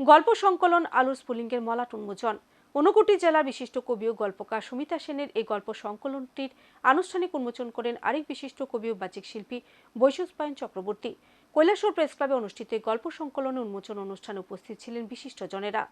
গল্প সংকলন আলোর স্ফুলিঙ্গের মলাট উন্মোচন। ঊনকোটি জেলা বিশিষ্ট কবি ও গল্পকার সুমিতা সেনের এই গল্প সংকলনটির আনুষ্ঠানিক উন্মোচন করেন আরেক বিশিষ্ট কবি ও বাচিক শিল্পী বৈশুষ্পায়ন চক্রবর্তী। কৈলাসর প্রেস ক্লাবে অনুষ্ঠিত গল্প সংকলনে উন্মোচন অনুষ্ঠানে উপস্থিত ছিলেন বিশিষ্টজনেরা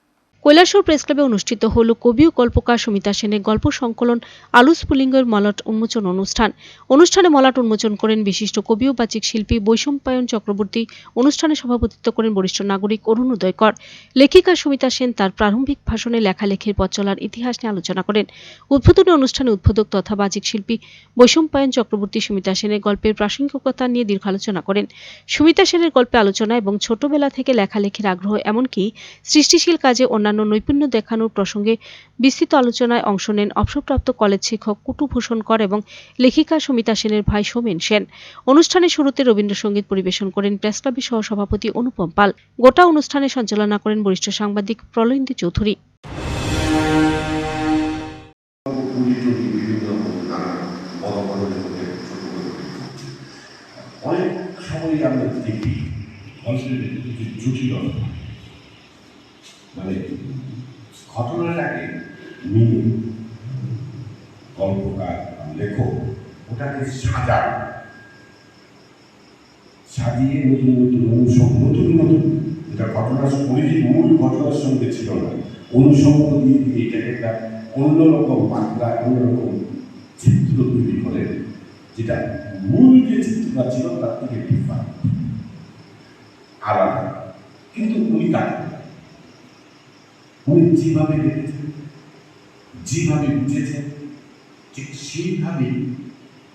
কৈলাসর প্রেস ক্লাবে অনুষ্ঠিত হল কবি ও গল্পকার সুমিতা সেনের গল্প সংকলন আলু স্ফুলিঙ্গের মলাট উন্মোচন অনুষ্ঠান। অনুষ্ঠানে মলাট উন্মোচন করেন বিশিষ্ট কবি ও বাচিক শিল্পী বৈষম্পায়ন চক্রবর্তী। অনুষ্ঠানে সভাপতিত্ব করেন বরিষ্ঠ নাগরিক অরুণ উদয়কর। লেখিকা সুমিতা সেন তার প্রারম্ভিক ভাষণে লেখালেখির পথ চলার ইতিহাস নিয়ে আলোচনা করেন। উদ্বোধনী অনুষ্ঠানে উদ্বোধক তথা বাচিক শিল্পী বৈষম্পায়ন চক্রবর্তী সুমিতা সেনের গল্পের প্রাসঙ্গিকতা নিয়ে দীর্ঘ আলোচনা করেন। সুমিতা সেনের গল্পে আলোচনা এবং ছোটবেলা থেকে লেখালেখির আগ্রহ এমনকি সৃষ্টিশীল কাজে অন্যান্য নৈপুণ্য দেখানোর প্রসঙ্গে বিস্তৃত আলোচনায় অংশ নেন অবসরপ্রাপ্ত কলেজ শিক্ষক কুটুভূষণ কর এবং লেখিকা সুমিতা সেনের ভাই সোমেন সেন। অনুষ্ঠানের শুরুতে রবীন্দ্রসঙ্গীত পরিবেশন করেন প্রেস ক্লাবের সহসভাপতি অনুপম পাল। গোটা অনুষ্ঠানে সঞ্চালনা করেন বরিষ্ঠ সাংবাদিক প্রলয়ন্দী চৌধুরী। অনেক সময় আমরা দেখি মানুষের জটিলতা। মানে ঘটনাটাকে নিয়ে গল্পকার, লেখক, ওটাকে সাজান সাজিয়ে নতুন নতুন অনুষঙ্গ, নতুন নতুন যেটা ঘটনার অরিজিন মূল ঘটনার সঙ্গে ছিল না অনুষঙ্গ দিয়ে দিয়ে এটাকে একটা অন্যরকম মাত্রা অন্যরকম চিত্র তৈরি করেন, যেটা মূল যে চিত্রটা ছিল তার থেকে ডিফারেন্ট আলাদা কিন্তু উনি তা করেন না। উনি যেভাবে দেখেছেন, যেভাবে বুঝেছেন, ঠিক সেইভাবেই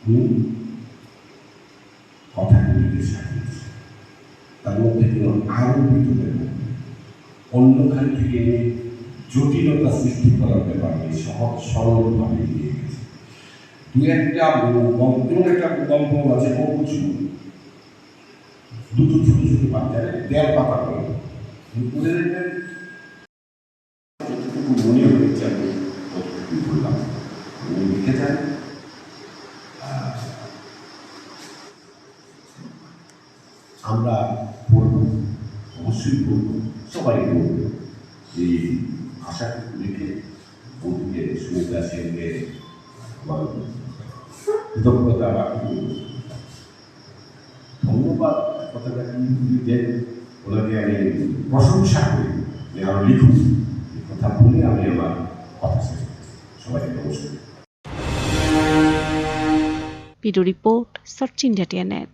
উনি কথাগুলিকে সাজিয়েছেন। তার মধ্যে কোনো আরও ভিতরে অন্যখান থেকে জটিলতা সৃষ্টি করার ব্যাপারে সহজ সরলভাবে দিয়ে গেছে। দু একটা গল্প একটা গল্প আছে অকুচু দুটো ছোট ছোট বাচ্চারা দেড় পাতা করে। ওদের একটা মনে হয়েছে আমি ততটুকু বললাম উনি আমরা বলব অবশ্যই বলব সবাই বলব ভাষাটুকু লিখে বন্ধুকে সুমিতা সেনকে আমার কৃতজ্ঞতা রাখি ধন্যবাদ কথাটা কি যে ওনাকে আমি প্রশংসা করি যে লিখুন কথা বলে আমি আমার কথা শেষ করছি। সবাইকে নমস্কার। Video report search India টিএনএট